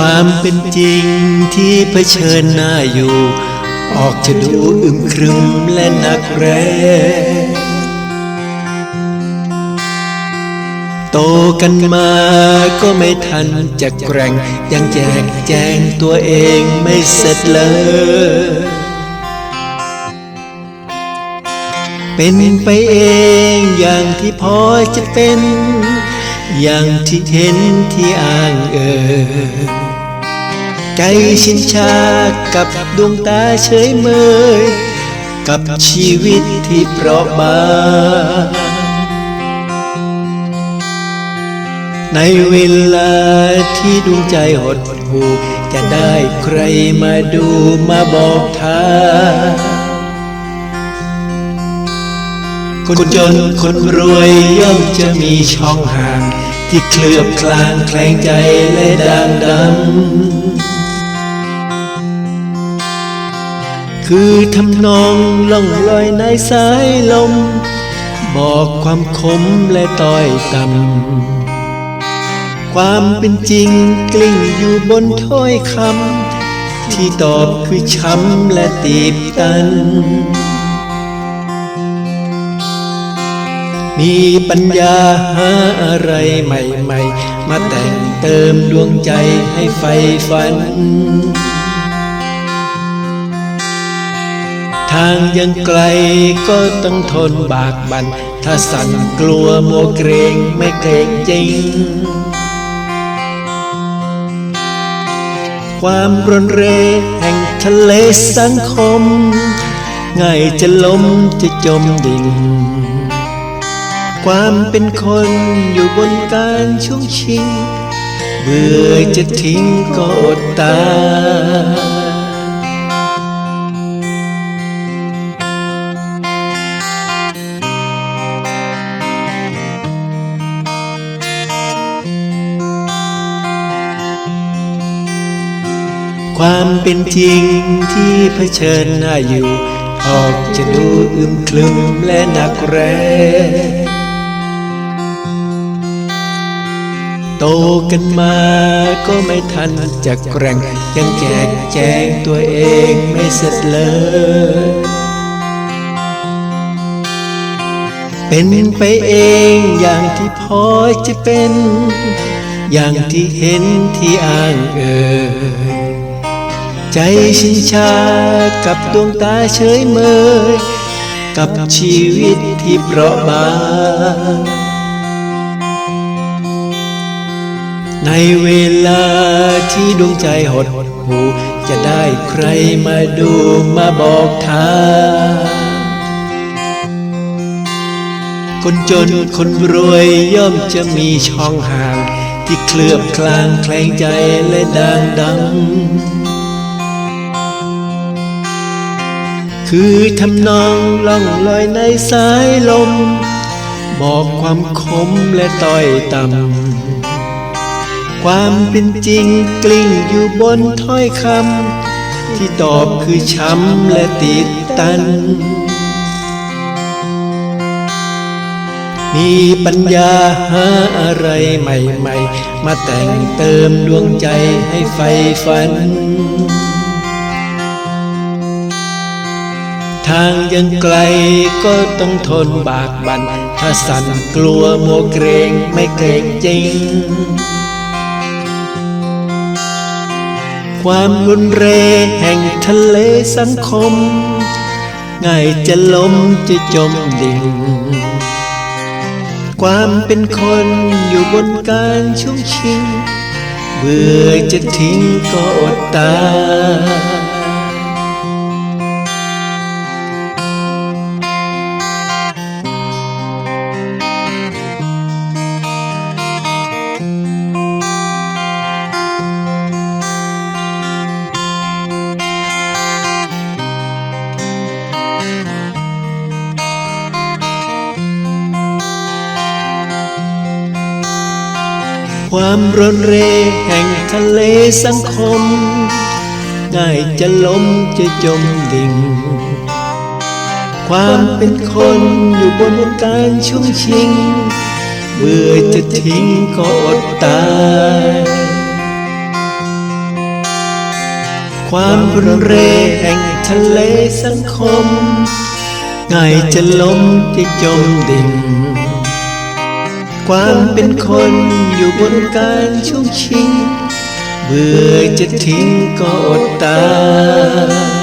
ความเป็นจริงที่เผชิญหน้าอยู่ ออกจะดูอึมครึมและหนักแรงโตกันมาก็ไม่ทันจะแกร่ง ยังแจกแจงตัวเองไม่เสร็จเลย เป็นไปเองอย่างที่พอจะเป็น อย่างที่เห็นที่อ้างเอ่ย ใจชินชากับดวงตาเฉยเมย กับชีวิตที่เปราะบางในเวลาที่ดวงใจหดหู่จะได้ใครมาดูมาบอกทางคนจนคนรวยย่อมจะมีช่องห่างที่เคลือบคลางแคลงใจและด่างดำ คือทำนองล่องลอยในสายลม บอกความคมและต้อยต่ำความเป็นจริงกลิ้งอยู่บนถ้อยคำที่ตอบคือช้ำและตีบตัน มีปัญญาหาอะไรใหม่ ๆ มาแต่งเติมดวงใจให้ไฟฝันางยังไกลก็ต้องทนบากบัน ถ้าสั่นกลัวมัวเกรงไม่เกรงจริง ความรนเรแห่งทะเลสังคม ง่ายจะล้มจะจมดิ่ง ความเป็นคนอยู่บนการช่วงชิง เบื่อจะทิ้งก็อดตาย ความเป็นจริงที่เผชิญหน้าอยู่ ออกจะดูอึมครึมและหนักแรงโตกันมาก็ไม่ทันจะแกร่ง ยังแจกแจงตัวเองไม่เสร็จเลย เป็นไปเองอย่างที่พอจะเป็น อย่างที่เห็นที่อ้างเอ่ย ใจชินชากับดวงตาเฉยเมย กับชีวิตที่เปราะบาง ในเวลาที่ดวงใจหดหู จะได้ใครมาดูมาบอกทางคนจนคนรวยย่อมจะมีช่องห่างที่เคลือบคลางแคลงใจและด่างดำ คือทำนองล่องลอยในสายลม บอกความคมและต้อยต่ำความเป็นจริงกลิ้งอยู่บนถ้อยคำที่ตอบคือช้ำและติดตัน มีปัญญาหาอะไรใหม่ ๆ มาแต่งเติมดวงใจให้ไฟฝัน ทางยังไกลก็ต้องทนบากบันถ้าสั่นกลัวมัวเกรงไม่เกรงจริง ความรุนแรงแห่งทะเลสังคม ง่ายจะล้มจะจมดิ่ง ความเป็นคนอยู่บนการช่วงชิง เบื่อจะทิ้งก็อดตาย ความรนเรแห่งทะเลสังคมง่ายจะล้มจะจมดิ่ง ความเป็นคนอยู่บนการช่วงชิง เบื่อจะทิ้งก็อดตาย ความรุนแรแห่งทะเลสังคมง่ายจะล้มที่จมดิ่ง ความเป็นคนอยู่บนการช่วงชิง เบื่อจะทิ้งก็อดตาย